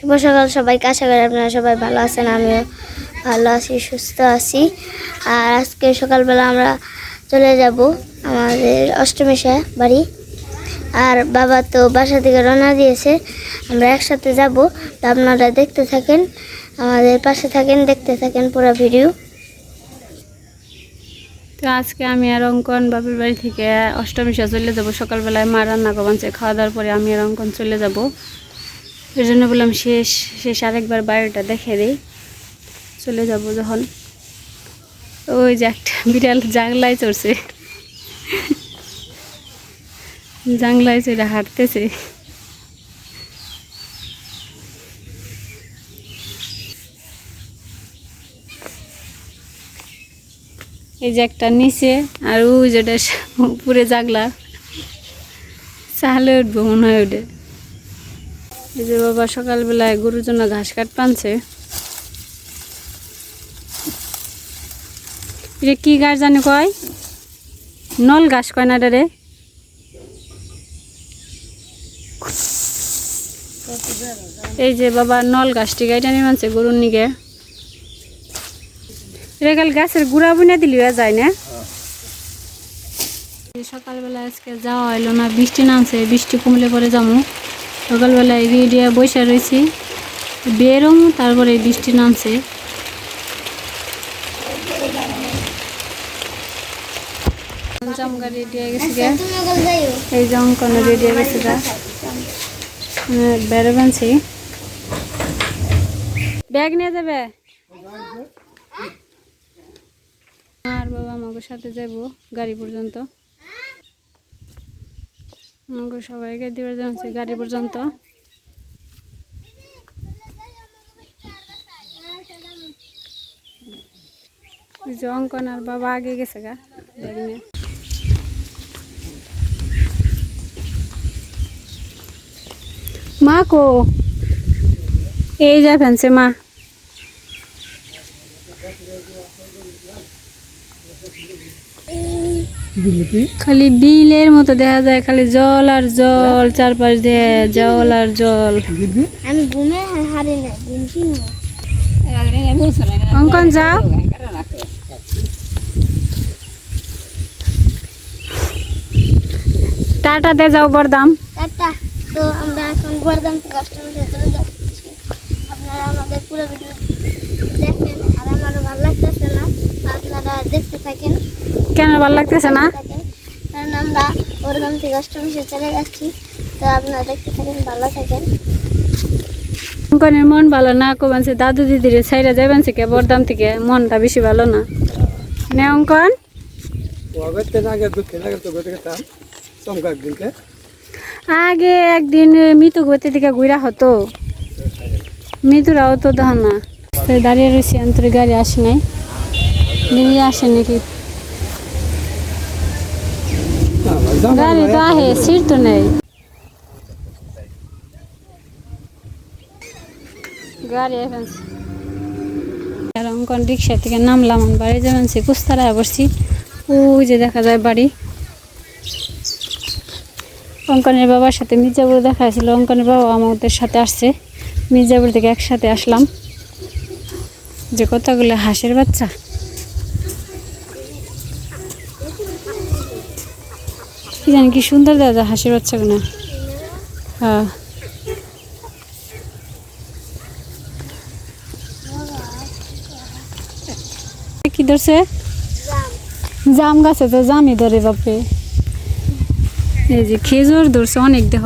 শুভ সকাল সবাইকে, আশা করি আপনারা সবাই ভালো আছেন, আমিও ভালো আছি, সুস্থ আছি। আর আজকে সকালবেলা আমরা চলে যাব আমাদের অষ্টমেশা বাড়ি। আর বাবা তো বাসা থেকে রওনা দিয়েছে, আমরা একসাথে যাব। তো আপনারা দেখতে থাকেন, আমাদের পাশে থাকেন, দেখতে থাকেন পুরো ভিডিও। তো আজকে আমি আর অঙ্কন বাপের বাড়ি থেকে অষ্টমীশা চলে যাব। সকালবেলায় মা রান্না করবানছে খাওয়া দাওয়ার পরে আমি আর অঙ্কন চলে যাব। এই জন্য বললাম শেষ শেষ আরেকবার বাড়িটা দেখে দিই। চলে যাব যখন। ওই যে একটা বিড়াল জাংলায় চড়ছে। জাংলায় চড়ে হাঁটতেছে। এই যে একটা নিচে আর ওই যেটা উপরে জাগলা। চালে উঠবো মনে হয় ওটা। এই যে বাবা সকালবেলায় গরুর জন্য ঘাস কাট পানছে। এটা কি গাছ জানি কয়? নল ঘাস কয় না রে? এই যে বাবা নল গাছটি গাইটা নিয়ে মানছে গরুর নিগে এটা কাল গাছের গুড়া বুনে দিলি যায় না? সকালবেলা আজকে যাওয়া হইল না, বৃষ্টি নামছে, বৃষ্টি কমলে পরে যাব সকালবেলায় দিয়ে বসে রয়েছি বেরোম, তারপরে বৃষ্টি নামছে। জামগা রেডি হয়ে গেছে এই বানছি। ব্যাগ নিয়ে যাবে? আর বাবা আমাকে সাথে যাব গাড়ি পর্যন্ত। আমাকে সবাইকে দিবে জানছে, গাড়ি পর্যন্ত। অঙ্কন আর বাবা আগে গেছে গা ব্যাগ নিয়ে মা কো? এই যা ফেনছে মা। খালি বিলের মতো দেখা যায় খালি জল আর জল চারপাশ দিয়ে জল আর জল। আমি ঘুমে হারি অঙ্কন যাও। টাটাতে যাও বরদাম। টাটা। তো আমরা এখন চলে যাচ্ছি। আপনারা আমাদের পুরো ভিডিও দেখেন আর আমারও ভালো লাগতেছে না। আপনারা দেখতে থাকেন। কেন ভালো লাগতেছে না? কারণ আমরা থেকে চলে যাচ্ছি তো আপনারা দেখতে থাকেন ভালো থাকেন। অঙ্কনের মন ভালো না কমানছে দাদু দিদির সাইডে যাবেন কে বরদাম থেকে মনটা বেশি ভালো না। নে অঙ্কন। আগে একদিন মিতু গতি থেকে ঘুরা হতো। মিতুরাও তো তখন না। দাঁড়িয়ে রয়েছি অন্তরে গাড়ি আসে নাই। দিদি আসে নাকি? গাড়ি তো আহে সিট তো নেই গাড়ি আর অঙ্কন রিক্সা থেকে নামলাম বাড়ি যাবেন সে কুস্তারায় বসছি ওই যে দেখা যায় বাড়ি অঙ্কনের বাবার সাথে মির্জাপুর দেখা হয়েছিল অঙ্কনের বাবা আমাদের সাথে আসছে মির্জাপুর থেকে একসাথে আসলাম যে কতগুলো হাঁসের বাচ্চা কি জানি কি সুন্দর দাদা হাঁসের বাচ্চাগুলো হ্যাঁ। কি ধরছে? জাম গাছে তো জামই ধরে বাপরে। এই যে খেজুর ধরছে অনেক দেহ।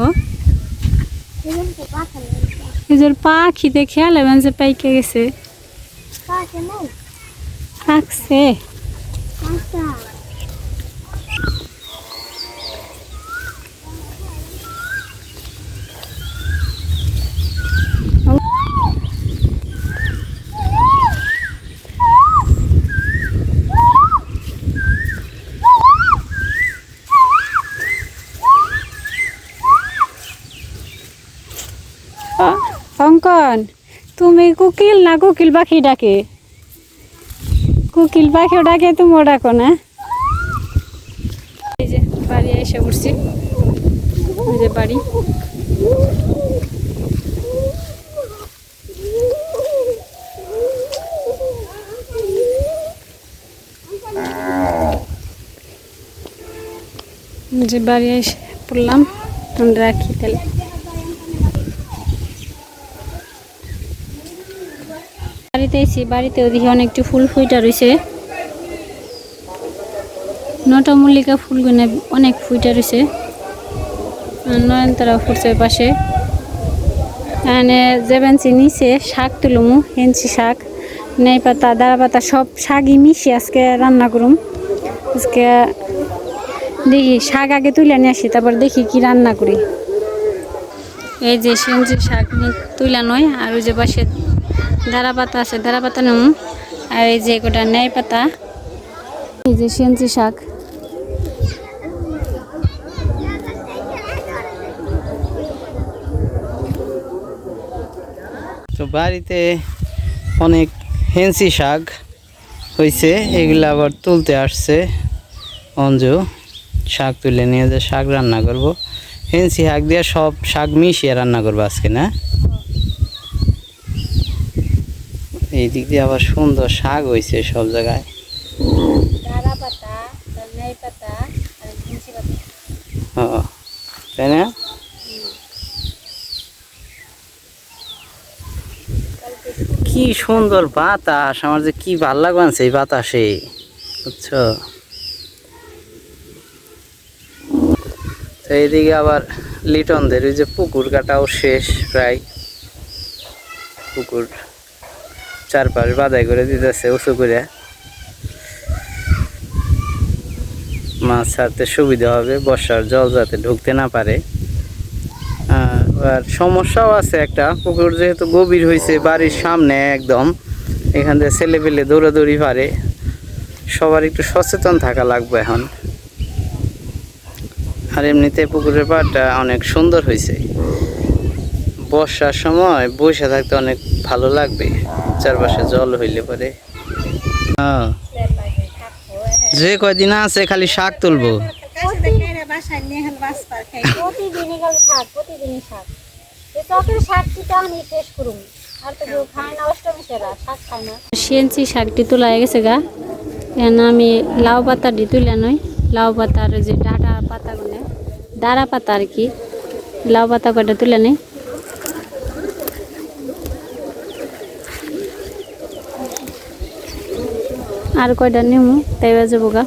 খেজুর পাখিতে খেয়াল এমন যে পাইকে গেছে। থাকছে কন? তুমি কুকিল না কুকিল পাখি ডাকে? কুকিল পাখি ডাকে তুমি ডাকো না। এই যে বাড়ি এসে উঠছি যে বাড়ি। যে বাড়ি এসে পড়লাম। তোমরা রাখি তাহলে বাড়িতে এসেছি বাড়িতে ওদিকে অনেকটা ফুল ফুইটা রয়েছে। নটা মল্লিকা ফুলগুলো অনেক ফুইটা রয়েছে। নয়নতারা ফুটছে পাশে। এখানে যেবেনছি নিচে শাক তুলুমু, হেঞ্চি শাক, নেই পাতা দাঁড়া পাতা, সব শাকই মিশি আজকে রান্না করুম। আজকে দেখি, শাক আগে তুলে নিয়ে আসি, তারপর দেখি কি রান্না করি। এই যে সেঞ্চি শাক তুলে নয়, আর ওই যে পাশে দাঁড়া পাতা আছে দাঁড়া পাতা নেব আর এই যে গোটা নেই পাতা, এই যে সেঞ্চি শাক। তো বাড়িতে অনেক হেন্সি শাক হয়েছে এগুলো আবার তুলতে আসছে। অঞ্জু, শাক তুলে নিয়ে যে শাক রান্না করব। হেন্সি শাক দিয়ে সব শাক মিশিয়ে রান্না করব আজকে, না? এই দিক দিয়ে আবার সুন্দর শাক হয়েছে সব জায়গায়। তাই না? কি সুন্দর বাতাস আমার যে কি ভালো এই বাতাসে বুঝছ? তো এইদিকে আবার লিটনদের ওই যে পুকুর কাটাও শেষ প্রায়। পুকুর। চারপাশ বাদাই করে দিতেছে, উঁচু করে। মাছ ছাড়তে সুবিধা হবে, বর্ষার জল যাতে ঢুকতে না পারে। আর সমস্যাও আছে একটা, পুকুর যেহেতু গভীর হয়েছে বাড়ির সামনে একদম, এখান থেকে ছেলে পেলে দৌড়াদৌড়ি পারে। সবার একটু সচেতন থাকা লাগবে এখন। আর এমনিতে পুকুরের পাড়টা অনেক সুন্দর হয়েছে বর্ষার সময় বসে থাকতে অনেক ভালো লাগবে। চারপাশে জল হইলে পরে। হ্যাঁ। যে কয়দিন আছে খালি শাক তুলবো। কিটা সেঞ্চি শাকটি তোলা হয়ে গেছে গা। এখানে আমি লাউ পাতাটি তুলে নই লাউ পাতার যে ডাটা পাতাগুলো দাঁড়া পাতা আর কি। লাউ পাতা কয়টা তুলে নেই আর কয়টা নেমু? তাই বাজবো গা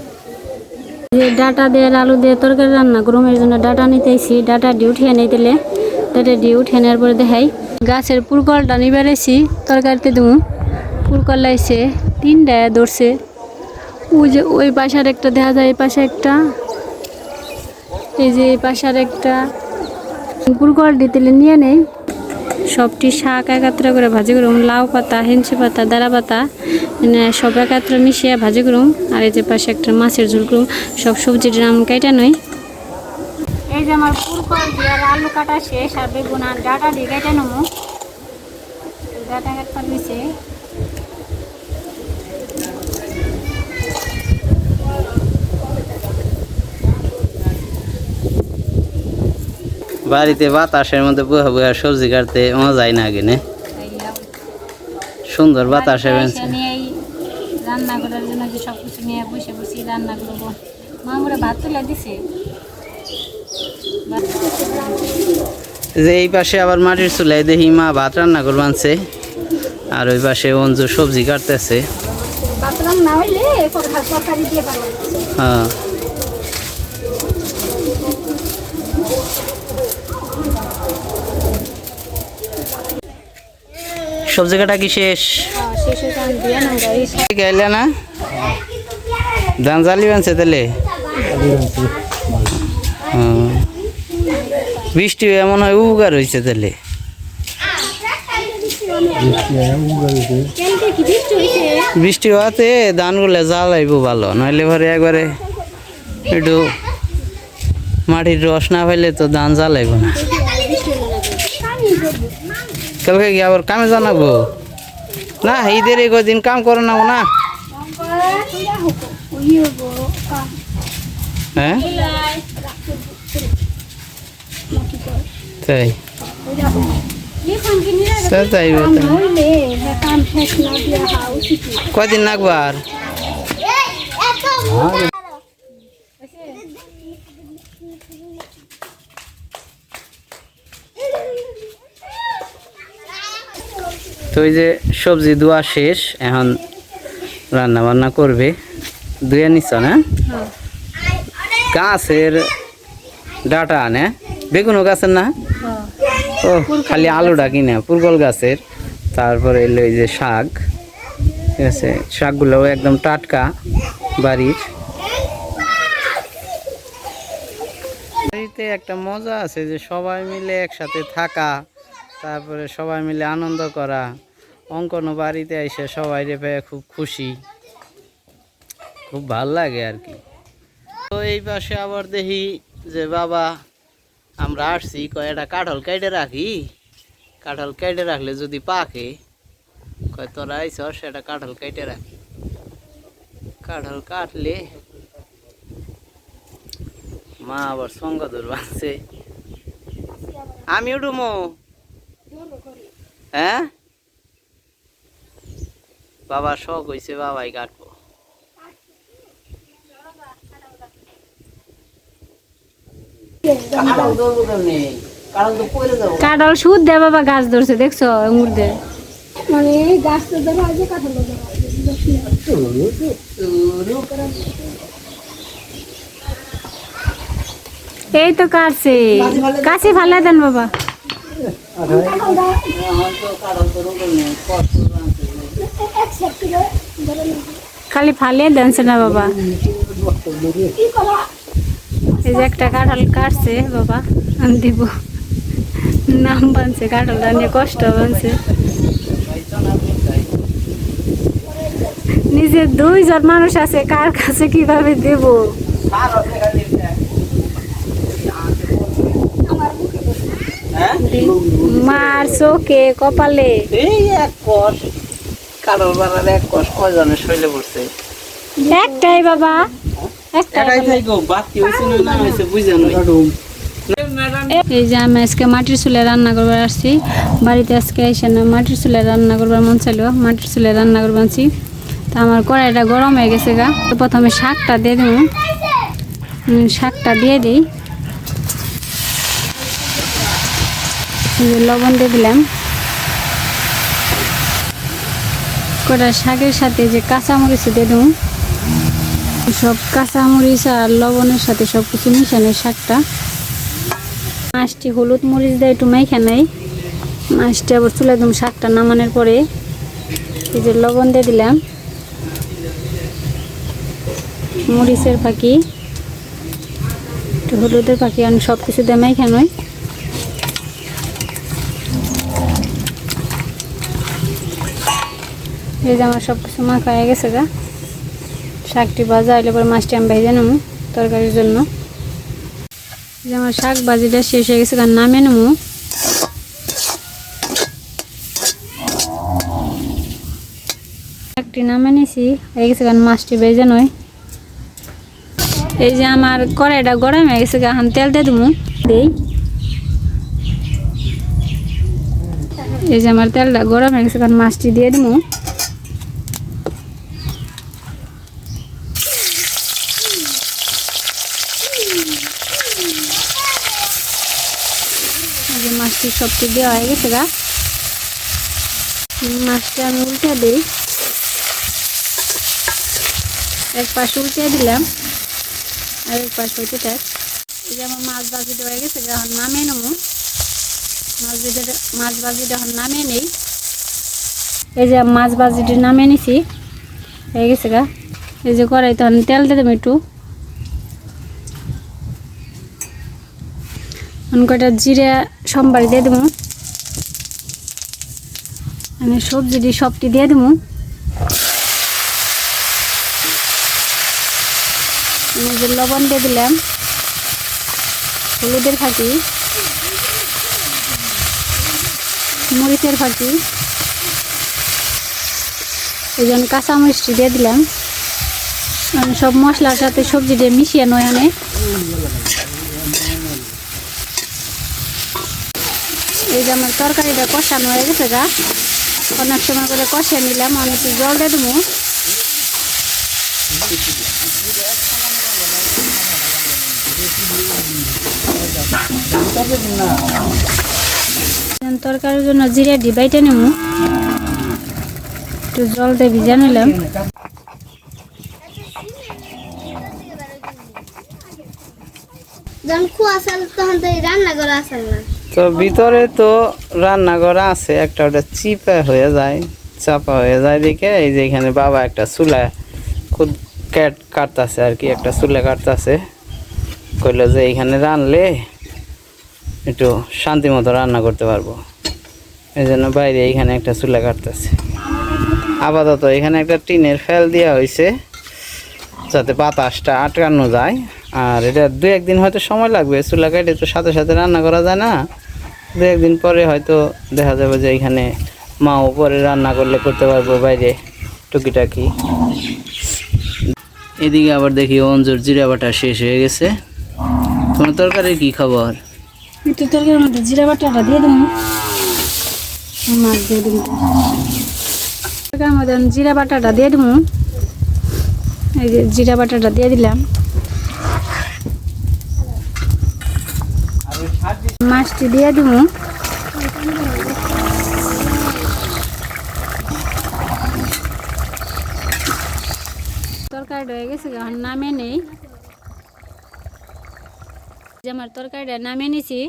যে ডাটা দিয়ে আলু দিয়ে তরকারি রান্না করুম এর জন্য ডাটা নিতেছি ডাটা দিয়ে উঠিয়ে নিয়ে দিলে, ডাটা দিয়ে উঠিয়ে নেওয়ার পরে দেখাই, গাছের পুরকলটা নিবারেছি তরকারিতে দেবো পুরকল লাইছে তিনটা ধরছে। ওই যে ওই পাশার একটা দেখা যায়, এই পাশে একটা। এই যে এই পাশার একটা। পুরকল দিতে নিয়ে নেই। সবটি শাক একাত্র করে ভাজি করুম। লাউ পাতা, হেঞ্চি পাতা দাঁড়া পাতা সব একাত্র মিশিয়ে ভাজি করুম। আর এই যে পাশে একটা মাছের ঝোল করুম। সব সবজির নাম কাইটা নয়। এই যে আমার ফুলকল দিয়ে আলু কাটা শেষ, আর বেগুন আর ডাটা দিয়ে কেটে নেব। ডাটা কাটা নিচে। বাড়িতে বাতাসের মধ্যে বয়ে বয়ে সবজি কাটতে মজাই না আগে নে সুন্দর বাতাসে রান্না করার জন্য যে সব কিছু নিয়ে বসে বসে রান্না করব। মা করে ভাত তুলে দিছে। যে এই পাশে আবার মাটির চুলায় দেখি মা ভাত রান্না করব আনছে। আর ওই পাশে অঞ্জু সবজি কাটতেছে। হ্যাঁ। সবজি কাটা কি শেষ? গেলে না? ধান জালি বানছে তাহলে? বৃষ্টি এমন হয় উপকার হয়েছে তাহলে? বৃষ্টি হওয়াতে ধানগুলো জ্বালাইব ভালো নইলে পরে একবারে একটু মাটির রস না পাইলে তো ধান জ্বালাইব না। কালকে কি? আবার কামে জানাব না ঈদের এই কদিন কাম করে নাও না? হ্যাঁ? তাই। কদিন লাগবো তো ওই যে সবজি ধোয়া শেষ এখন রান্না বান্না করবে। ধুয়ে নিচ্ছ না? গাছের ডাটা আনে বেগুনও গাছের না? হ্যাঁ। ও খালি আলুটা কিনে পুরগল গাছের। তারপরে এলো এই যে শাক। ঠিক আছে শাকগুলোও একদম টাটকা বাড়ির। বাড়িতে একটা মজা আছে যে সবাই মিলে একসাথে থাকা তারপরে সবাই মিলে আনন্দ করা। অঙ্কনও বাড়িতে এসে সবাই রে পেয়ে খুব খুশি। খুব ভালো লাগে আর কি। তো এই পাশে আবার দেখি যে বাবা, আমরা আসছি কয়টা কাঠল কেটে রাখি? কাঠল কেটে রাখলে যদি পাকে, কয়, তোরা আইস সেটা কাঠল কেটে রাখি। কাঠল কাটলে মা আবার সঙ্গ বাঁধছে আমি উঠুমো। হ্যাঁ? বাবা শখ হয়েছে বাবাই কাটবো। কাঠল সুদ দে বাবা গাছ ধরছে দেখছ দে মানে গাছ ধরা আছে কাঁঠাল এই তো কাটছে। কাছে ফালাই দেন বাবা। খালি ফালিয়ে দেনছে না বাবা। এই যে একটা কাঁঠাল কাটছে বাবা, আমি দিব। নাম বানছে, কাঁঠালটা নিয়ে কষ্ট বানছে। নিজে দুইজন মানুষ আছে, কার কাছে কীভাবে দেব? মার চোখে, কপালে। এই এক কষ কারোর বাড়ার এক কষ কজনের শৈলে পড়ছে? একটাই বাবা। একটাই বাবা। বাকি হয়েছে না না হয়েছে বুঝানো এই যে আমি আজকে মাটির চুলে রান্না করবার আসছি। বাড়িতে আজকে এসে না মাটির চুলে রান্না করবার মন চাইলো। মাটির চুলে রান্না করবার আনছি। তা আমার কড়াইটা গরম হয়ে গেছে গা। তো প্রথমে শাকটা দিয়ে দেবো। শাকটা দিয়ে দিই। লবণ দিয়ে দিলাম। কড়াই শাকের সাথে যে কাঁচামরিচ দিয়ে দেবো। সব কাঁচামরিচ আর লবণের সাথে সব কিছু মিশানো শাকটা। মাছটি হলুদ মরিচ দেয় একটু মাইখা নেই। মাছটি আবার তুলে দিলাম শাকটা নামানোর পরে এই যে লবণ দিয়ে দিলাম। মরিচের পাখি, একটু হলুদের পাখি, আমি সব কিছু দিয়ে মাইখা নই। এই যে আমার সব কিছু মাখা হয়ে গেছে গা। শাকটি ভাজা হইলে পরে মাছটি আমি ভেজে নেব তরকারির জন্য। যে আমার শাক ভাজিটা শেষ হয়ে গেছে কারণ নামে নেব। শাকটি নামে নিছি, হয়ে গেছে কারণ মাছটি ভেজে নয় এই যে আমার কড়াইটা গরম হয়ে গেছে এখন তেল দিয়ে দেবো। দেই। এই যে আমার তেলটা গরম হয়ে গেছে কারণ মাছটি দিয়ে দেবো এই যে মাছটি সবটি দেওয়া হয়ে গেছে গা। মাছটা আমি উল্টে দিই। এক পাশ উল্টে দিলাম আর এক পাশ হইতে থাক। এই যে আমার মাছ বাজিটা হয়ে গেছে গা, এখন নামিয়ে নেব। মাছ ভাজিটা মাছ ভাজিটা এখন নামে নেই। এই যে মাছ ভাজিটি নামিয়ে নিছি। হয়ে গেছে গা। এই যে কড়াই তখন তেল দিয়ে একটু। কয়টা জিরে সোমবারে দিয়ে দেবো আমি সবজিটি সবটি দিয়ে দেবো আমি যে লবণ দিয়ে দিলাম, হলুদের ফাঁকি মরিচের ফাঁকি এই জন্য কাঁচামরিচটি দিয়ে দিলাম। সব মশলার সাথে সবজিটা মিশিয়ে নয় আনে। এই যে আমার তরকারিটা কষানো হয়ে গেছে গা। অনেক সময় করে কষিয়ে নিলাম, আমি একটু জল দিয়ে দেবো। তরকারির জন্য জিরে ডিবাইটা নেব। একটু জল দিয়ে ভিজা নিলাম। যখন কুয়া আসাল তখন তো রান্না করা আসাল না। তো ভিতরে তো রান্নাঘর আছে, একটা ওটা চিপা হয়ে যায়, চাপা হয়ে যায় দেখে, এই যে এখানে বাবা একটা চুলা খুদ ক্যাট কাটতাছে আর কি, একটা চুলা কাটতাছে। কইলো যে এইখানে রানলে একটু শান্তি মতো রান্না করতে পারব। এই জন্য বাইরে এইখানে একটা চুলা কাটতেছে। আপাতত এখানে একটা টিনের ফেল দেওয়া হয়েছে যাতে বাতাসটা আটকানো যায়। আর এটা দু একদিন হয়তো সময় লাগবে, চুলা কাটে তো সাথে সাথে রান্না করা যায় না। দু একদিন পরে হয়তো দেখা যাবে যে এখানে মাও পরে রান্না করলে করতে পারব বাইরে, টুকিটাকি। এদিকে আবার দেখি অঞ্জুর জিরা বাটা শেষ হয়ে গেছে। তোমার তরকারি কি খবর? একটু তরকারির মধ্যে জিরা বাটাটা দিয়ে দেবো মাছ দিয়ে দেবো তরকারির মধ্যে জিরা বাটাটা দিয়ে দেবো। এই যে জিরা বাটাটা দিয়ে দিলাম। মাছটি দিয়ে দেবো। তরকারিটা হয়ে গেছে এখন নামে নেই। যে আমার তরকারিটা নামিয়ে নিছি।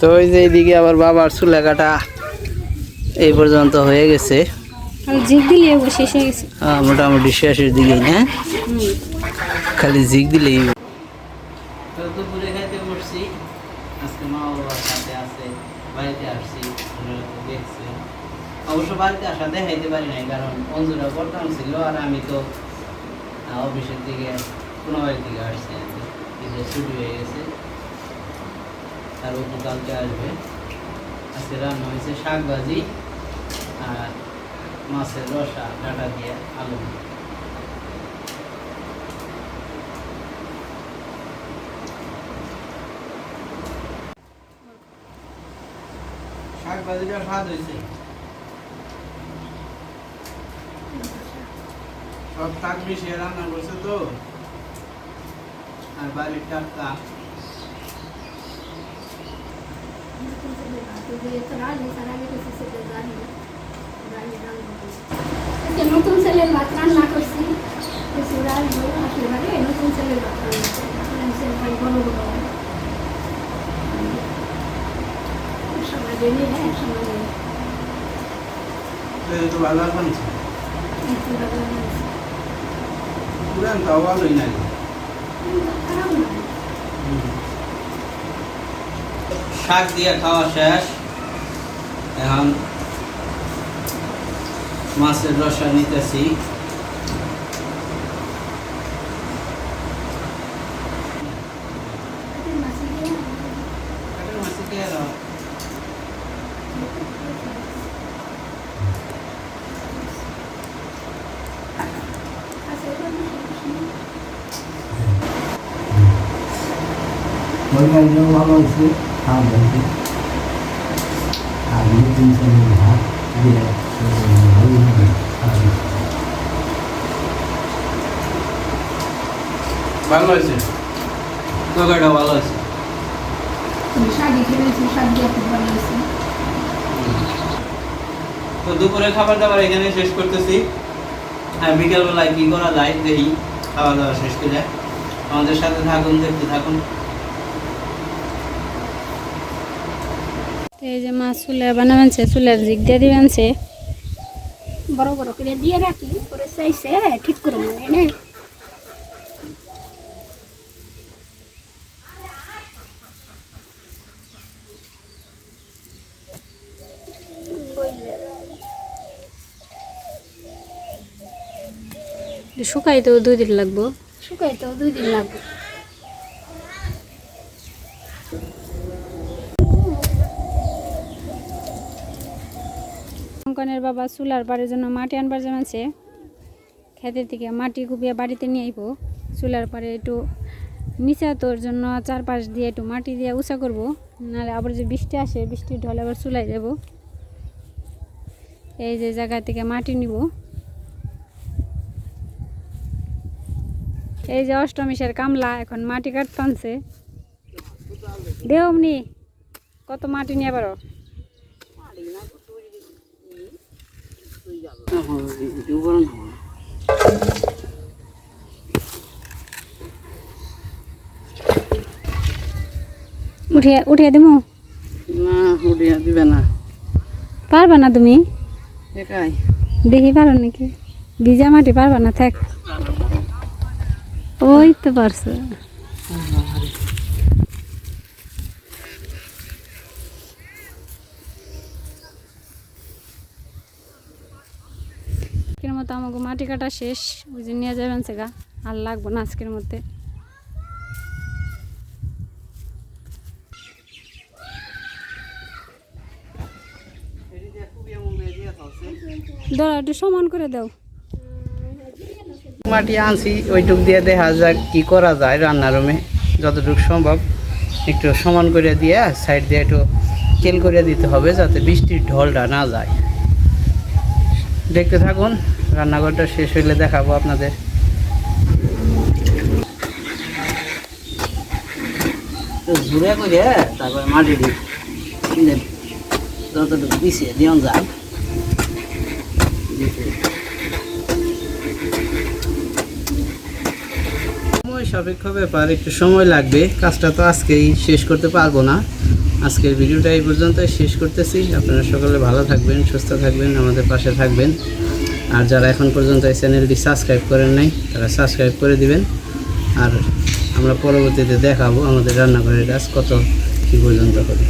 তো ওই যে এইদিকে আবার বাবার চুলা কাটা এই পর্যন্ত হয়ে গেছে। জিগ দিলে শেষ হয়ে গেছে। মোটামুটি শেষের দিকেই না খালি জিগ দিলেই তো দুপুরে খাইতে বসছি আজকে মা বাবার সাথে আছে বাড়িতে আসছি ওনারা তো দেখছে অবশ্য বাড়িতে আসা দেখাইতে পারি নাই, কারণ অঞ্জুরা বর্তমান ছিল আর আমি তো অফিসের দিকে, কোনো বাড়ি থেকে আসছি আর কি ছুটি হয়ে গেছে আর ও কালকে আসবে। আজকে রান্না হয়েছে শাক ভাজি আর মাছের রসা, ডাটা দিয়ে আলু। শাক ভাজিটা স্বাদ হয়েছে। সব শাক মিশিয়ে রান্না করছে তো। আর বাড়ির টাটকা নতুন ছেলের ভাত রান্না করছি। কিছু রাখব আসলে নতুন ছেলের ভাত রান্না করছি। ভাই বড় বড় সবাই বেরিয়ে হ্যাঁ সবাই ভালো লাগছে। পুরান তাও ভালোই নাই। শাক দিয়ে খাওয়া শেষ। এখন মাছের রসা নিতেছি কাঠের মাছে দিয়ে মাছে কে এলো? আছে ওটা না, তরকারিটাও ভালো হয়েছে তো দুপুরে খাবার দাবার এখানে শেষ করতেছি। আর বিকেলবেলায় কি করা যায় দেখি। খাওয়া দাওয়া শেষ করে আমাদের সাথে থাকুন দেখতে থাকুন। এই যে মাছ চুলে বানাবেনছে চুলের জিগ দিয়ে দিবেনছে। বড় বড় করে দিয়ে রাখি করে চাইছে ঠিক করে মানে না শুকাই তো দুই দিন লাগবো। শুকাই তো দুই দিন লাগবো। অঙ্কনের বাবা চুলার বাড়ির জন্য মাটি আনবার জানাচ্ছে খেতের থেকে মাটি কুপিয়ে বাড়িতে নিয়ে আইব। চুলার পাড়ে একটু নিচা তোর জন্য চারপাশ দিয়ে একটু মাটি দিয়ে উঁচা করব। নাহলে আবার যে বৃষ্টি আসে বৃষ্টির ঢলে আবার চুলাই যাব। এই যে জায়গা থেকে মাটি নিব। এই যে অষ্টমীশের কামলা এখন মাটি কাটতে আনছে দেও অমনি কত মাটি নিয়ে পারো? উঠিয়ে উঠিয়ে দিমু? না উড়িয়া দিবে না। পারবা না তুমি? একাই। দেখি পারো নাকি? ভিজা মাটি পারবা না থাক। ওই তো আজকের মতো আমাকে মাটি কাটা শেষ যে নিয়ে যাবেন সেগা, আর লাগবো না আজকের মধ্যে। দাঁড়া একটু সমান করে দাও। মাটি আনছি, ওইটুক দিয়ে দেখা যাক কি করা যায় রান্নার রুমে যতটুকু সম্ভব। একটু সমান করে দিয়ে সাইড দিয়ে একটু কেল করে দিতে হবে যাতে বৃষ্টির ঢলটা না যায়। দেখতে থাকুন, রান্নাঘরটা শেষ হইলে দেখাবো আপনাদের। ঘুরে করে তারপর মাটি দিই যতটুকু পিছিয়ে দিয়ন যাক সাপেক্ষ ব্যাপার একটু সময় লাগবে। কাজটা তো আজকেই শেষ করতে পারব না। আজকের ভিডিওটা এই পর্যন্ত শেষ করতেছি। আপনারা সকলে ভালো থাকবেন, সুস্থ থাকবেন, আমাদের পাশে থাকবেন। আর যারা এখন পর্যন্ত এই চ্যানেলটি সাবস্ক্রাইব করেন নাই, তারা সাবস্ক্রাইব করে দিবেন। আর আমরা পরবর্তীতে দেখাবো আমাদের রান্নাঘরের কাজ কত কী পর্যন্ত হবে।